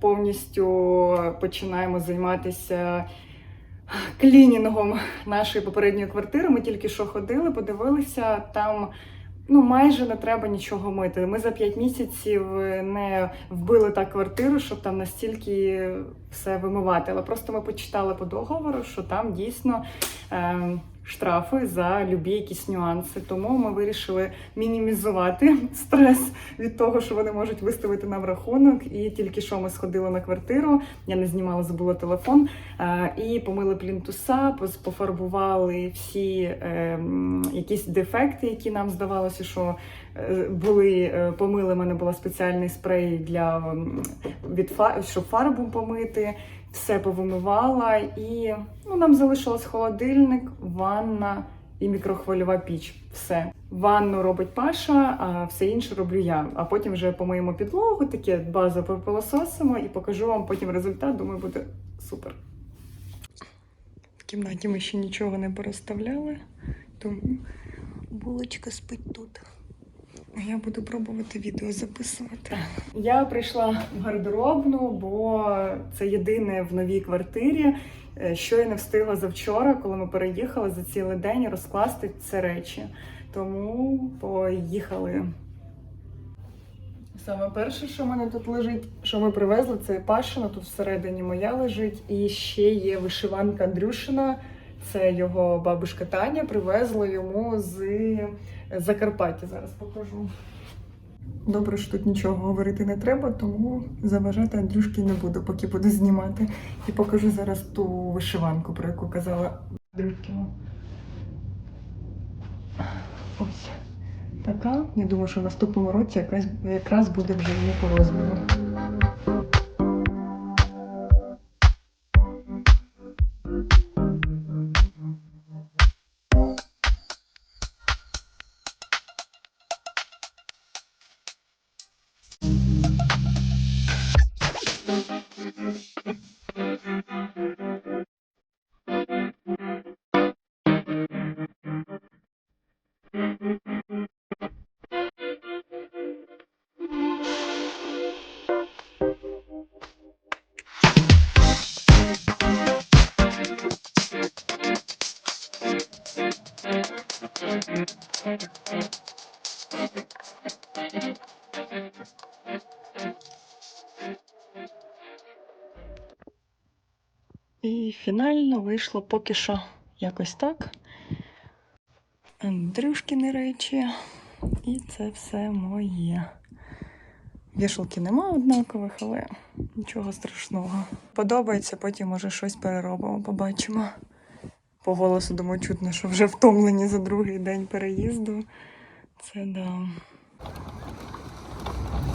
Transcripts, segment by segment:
повністю починаємо займатися клінінгом нашої попередньої квартири. Ми тільки що ходили, подивилися там. Ну, майже не треба нічого мити. Ми за 5 місяців не вбили так квартиру, щоб там настільки все вимивати. Але просто ми почитали по договору, що там дійсно штрафи за любі якісь нюанси. Тому ми вирішили мінімізувати стрес від того, що вони можуть виставити нам рахунок. І тільки що ми сходили на квартиру. Я не знімала, забула телефон. е, І помили плінтуса, пофарбували всі е, якісь дефекти, які нам здавалося, що е, були е, помили. У мене була спеціальний спрей для від щоб фарбу помити. Все повимивала, і ну, нам залишилось холодильник, ванна і мікрохвильова піч. Все. Ванну робить Паша, а все інше роблю я. А потім вже помиємо підлогу, таке базу пропилососимо і покажу вам потім результат. Думаю, буде супер. В кімнаті ми ще нічого не порозставляли, тому булочка спить тут. Я буду пробувати відео записувати. Я прийшла в гардеробну, бо це єдине в новій квартирі, е, що я не встигла завчора, коли ми переїхали за цілий день розкласти ці речі. Тому поїхали. Саме перше, що в мене тут лежить, що ми привезли, це Пашина, тут всередині моя лежить. І ще є вишиванка Андрюшина. Це його бабушка Таня привезла йому з Закарпаття. Зараз покажу. Добре, що тут нічого говорити не треба, тому заважати Андрюшки не буду, поки буду знімати. І покажу зараз ту вишиванку, про яку казала Дрюткіна. Ось така. Я думаю, що в наступному році якраз, якраз буде вже її по розміру. І фінально вийшло поки що якось так. Андрюшкіни речі. І це все моє. Вішалки нема однакових, але нічого страшного. Подобається, потім може щось переробимо, побачимо. По голосу думаю, чутно, що вже втомлені за другий день переїзду. Це да.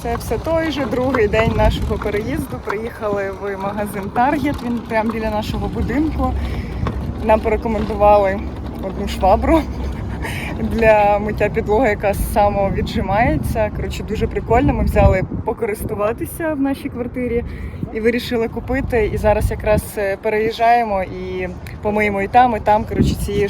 Це все той же другий день нашого переїзду. Приїхали в магазин Target, він прямо біля нашого будинку. Нам порекомендували одну швабру для миття підлоги, яка самовіджимається. Коротше, дуже прикольно. Ми взяли покористуватися в нашій квартирі і вирішили купити. І зараз якраз е, переїжджаємо і помиємо і там, і там. Коротше, цією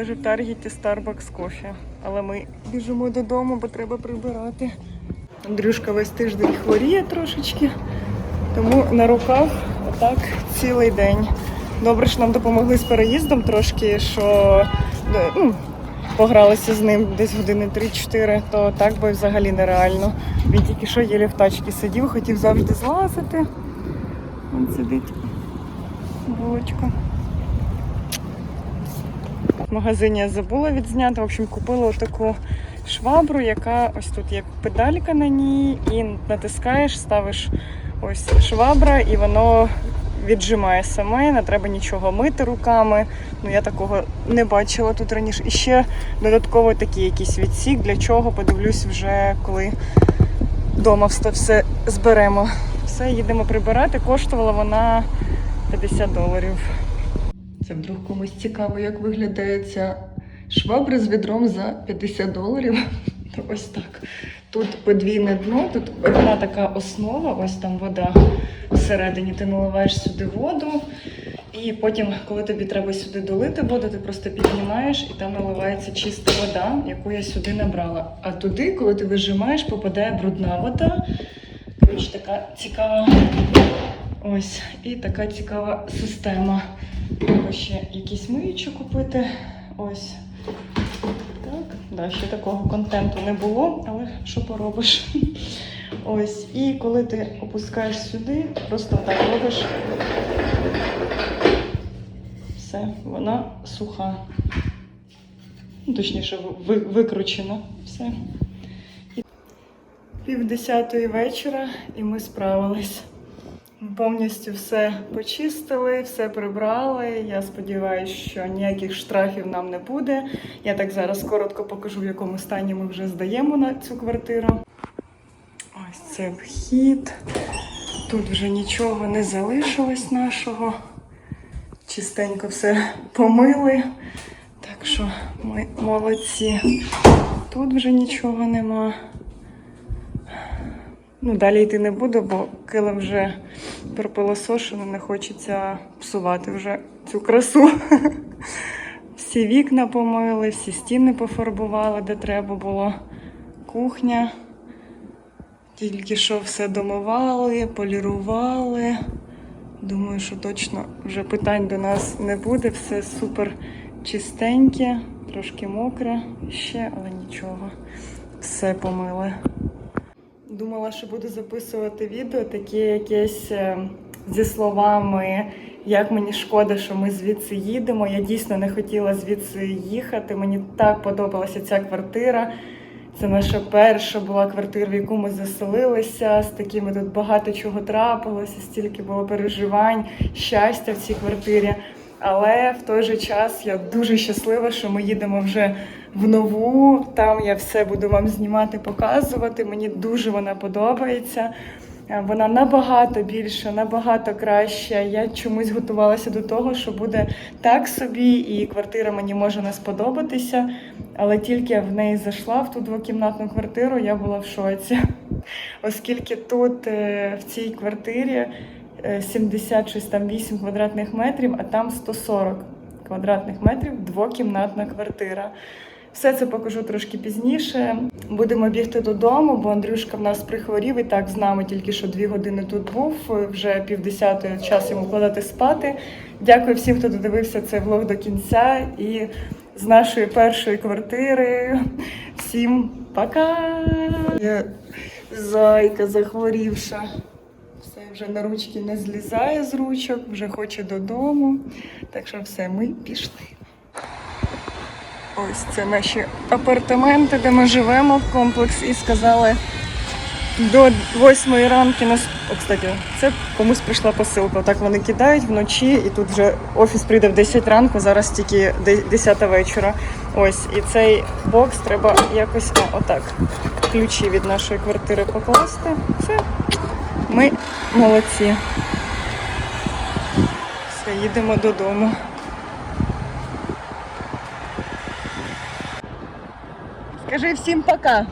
Даже в Таргеті Starbucks кофе. Але ми біжимо додому, бо треба прибирати. Андрюшка весь тиждень хворіє трошечки, тому на руках отак цілий день. Добре, що нам допомогли з переїздом трошки, що ну, погралися з ним десь години 3-4, то так би взагалі нереально. Він тільки що єлі в тачці сидів, хотів завжди злазити. Він сидить. Булочка. Магазині я забула відзняти. В общем, купила таку швабру, яка ось тут є педалька на ній, і натискаєш, ставиш ось швабра, і воно віджимає саме, не треба нічого мити руками. Ну я такого не бачила тут раніше. І ще додатково такий якийсь відсік, для чого подивлюсь вже коли вдома все зберемо. Все, їдемо прибирати. Коштувала вона 50 доларів. Це вдруг комусь цікаво, як виглядає ця швабра з відром за 50 доларів. Ось так. Тут подвійне дно, тут одна така основа, ось там вода всередині. Ти наливаєш сюди воду, і потім, коли тобі треба сюди долити воду, ти просто піднімаєш і там наливається чиста вода, яку я сюди набрала. А туди, коли ти вижимаєш, попадає брудна вода. Коротше, така цікава. Ось, і така цікава система. Треба ще якісь миючі купити. Ось. Так, да, ще такого контенту не було, але що поробиш? Ось. І коли ти опускаєш сюди, просто так робиш. Все, вона суха. Ну, Точніше, ви- викручена. Все. Пів десятої вечора, і ми справились. Повністю все почистили, все прибрали. Я сподіваюся, що ніяких штрафів нам не буде. Я так зараз коротко покажу, в якому стані ми вже здаємо на цю квартиру. Ось це вхід. Тут вже нічого не залишилось нашого. Чистенько все помили. Так що ми молодці. Тут вже нічого нема. Ну, далі йти не буду, бо килим вже пропилосошено, не хочеться псувати вже цю красу. Всі вікна помили, всі стіни пофарбували, де треба було. Кухня. Тільки що все домивали, полірували. Думаю, що точно вже питань до нас не буде. Все супер чистеньке, трошки мокре ще, але нічого. Все помили. Думала, що буду записувати відео таке якесь е, зі словами, як мені шкода, що ми звідси їдемо. Я дійсно не хотіла звідси їхати. Мені так подобалася ця квартира. Це наша перша була квартира, в яку ми заселилися. З такими тут багато чого трапилося, стільки було переживань, щастя в цій квартирі. Але в той же час я дуже щаслива, що ми їдемо вже в нову. Там я все буду вам знімати, показувати. Мені дуже вона подобається. Е, Вона набагато більша, набагато краща. Я чомусь готувалася до того, що буде так собі, і квартира мені може не сподобатися. Але тільки я в неї зайшла в ту двокімнатну квартиру, я була в шоці. Оскільки тут е, в цій квартирі е, 78 квадратних метрів, а там 140 квадратних метрів двокімнатна квартира. Все це покажу трошки пізніше. Будемо бігти додому, бо Андрюшка в нас прихворів і так з нами тільки що дві години тут був. Вже півдесятої час йому вкладати спати. Дякую всім, хто додивився цей влог до кінця. І з нашої першої квартири. Всім пока! Я зайка захворівша. Все вже на ручки не злізає з ручок, вже хоче додому. Так що все, ми пішли. Ось це наші апартаменти, де ми живемо в комплекс, і сказали до 8 ранки нас. О, кстати, це комусь прийшла посилка. Так вони кидають вночі, і тут вже офіс прийде в 10 ранку, зараз тільки де- 10 вечора. Ось, і цей бокс треба якось о, отак. Ключі від нашої квартири покласти. Все. Ми молодці. Все, їдемо додому. Скажи всім пока.